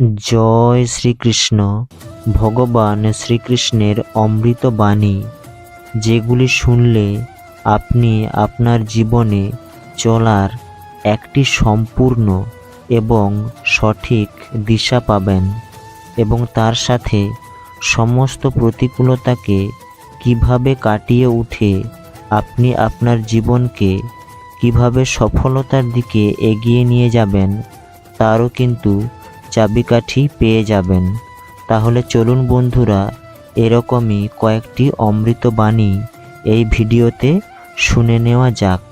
জয় শ্রীকৃষ্ণ, ভগবান শ্রীকৃষ্ণের অমৃত বাণী যেগুলি শুনলে আপনি আপনার জীবনে চলার একটি সম্পূর্ণ এবং সঠিক দিশা পাবেন এবং তার সাথে সমস্ত প্রতিকূলতাকে কীভাবে কাটিয়ে উঠে আপনি আপনার জীবনকে কীভাবে সফলতার দিকে এগিয়ে নিয়ে যাবেন, তারও কিন্তু চাবিকাঠি পেয়ে যাবেন। তাহলে চলুন বন্ধুরা, এরকমই কয়েকটি অমৃত বাণী এই ভিডিওতে শুনে নেওয়া যাক।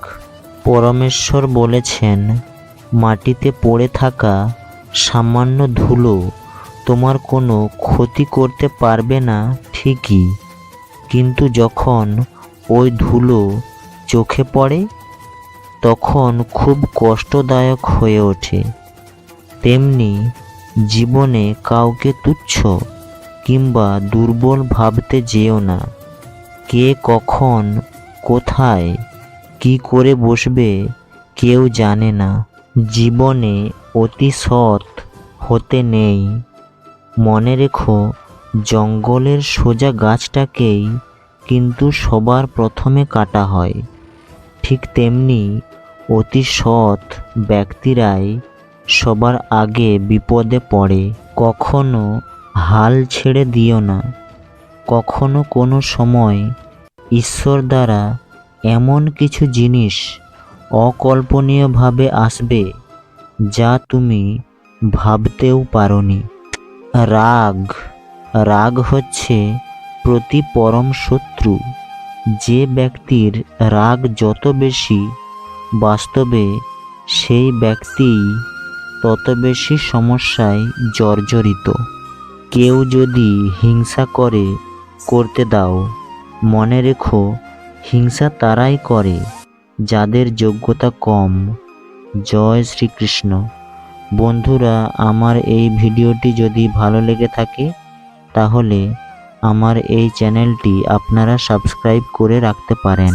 পরমেশ্বর বলেছেন, মাটিতে পড়ে থাকা সামান্য ধুলো তোমার কোনো ক্ষতি করতে পারবে না ঠিকই। কিন্তু যখন ওই ধুলো চোখে পড়ে, তখন খুব কষ্টদায়ক হয়ে ওঠে। তেমনি জীবনে কাউকে তুচ্ছ কিংবা দুর্বল ভাবতে যেও না। কে কখন, কোথায়, কি করে বসবে কেউ জানে না। জীবনে অতি সৎ হতে নেই। মনে রেখো, জঙ্গলের সোজা গাছটাকেই কিন্তু সবার প্রথমে কাটা হয়। ঠিক তেমনি অতি সৎ ব্যক্তিরাই সবার আগে বিপদে পড়ে, কখনো হাল ছেড়ে দিও না। কখনো কোনো সময় ঈশ্বর দ্বারা এমন কিছু জিনিস অকল্পনীয়ভাবে আসবে যা তুমি ভাবতেও পারোনি। রাগ রাগ হচ্ছে প্রতি পরম শত্রু। যে ব্যক্তির রাগ যত বেশি, বাস্তবে সেই ব্যক্তিই তত বেশি সমস্যায় জর্জরিত। কেউ যদি হিংসা করে, করতে দাও। মনে রেখো, হিংসা তারাই করে, যাদের যোগ্যতা কম। জয় শ্রীকৃষ্ণ। বন্ধুরা, আমার এই ভিডিওটি যদি ভালো লেগে থাকে, তাহলে আমার এই চ্যানেলটি আপনারা সাবস্ক্রাইব করে রাখতে পারেন।